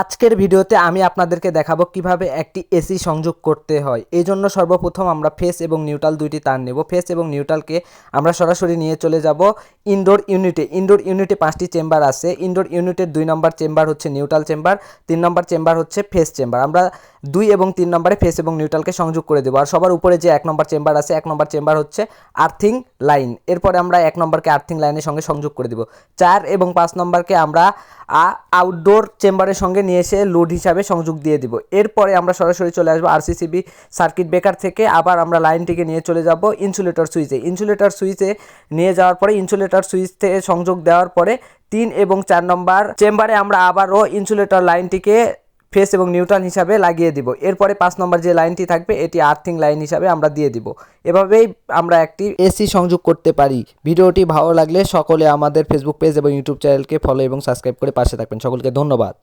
আজকের ভিডিওতে আমি আপনাদেরকে দেখাবো কীভাবে একটি এসি সংযোগ করতে হয়। এই জন্য সর্বপ্রথম আমরা ফেস এবং নিউট্রাল দুইটি তার নেব। ফেস এবং নিউট্রালকে আমরা সরাসরি নিয়ে চলে যাব ইনডোর ইউনিটে। ইনডোর ইউনিটে পাঁচটি চেম্বার আছে। ইনডোর ইউনিটের দুই নম্বর চেম্বার হচ্ছে নিউট্রাল চেম্বার, তিন নম্বর চেম্বার হচ্ছে ফেস চেম্বার। আমরা দুই এবং তিন নম্বরে ফেস এবং নিউট্রালকে সংযোগ করে দেবো। আর সবার উপরে যে এক নম্বর চেম্বার আছে, এক নম্বর চেম্বার হচ্ছে আর্থিং লাইন এরপরে আমরা এক নম্বরকে আর্থিং লাইনের সঙ্গে সংযোগ করে দেবো। চার এবং পাঁচ নম্বরকে আমরা আউটডোর চেম্বারের সঙ্গে নিয়ে এসে লোড হিসাবে সংযোগ দিয়ে দিব। এরপরে আমরা সরাসরি চলে আসব আরসিসিবি সার্কিট ব্রেকার থেকে। আবার আমরা লাইনটিকে নিয়ে চলে যাব ইনসুলেটর সুইচে ইনসুলেটর সুইচে নিয়ে যাওয়ার পরে ইনসুলেটর সুইচ থেকে সংযোগ দেওয়ার পরে তিন এবং চার নম্বর চেম্বারে আমরা আবারও ইনসুলেটর লাইনটিকে ফেস এবং নিউট্রাল হিসাবে লাগিয়ে দিব। এরপরে পাঁচ নম্বর যে লাইনটি থাকবে, এটি আর্থিং লাইন হিসাবে আমরা দিয়ে দিব। এভাবেই আমরা একটি এসি সংযোগ করতে পারি। ভিডিওটি ভালো লাগলে সকলে আমাদের ফেসবুক পেজ এবং ইউটিউব চ্যানেলকে ফলো এবং সাবস্ক্রাইব করে পাশে থাকবেন। সকলকে ধন্যবাদ।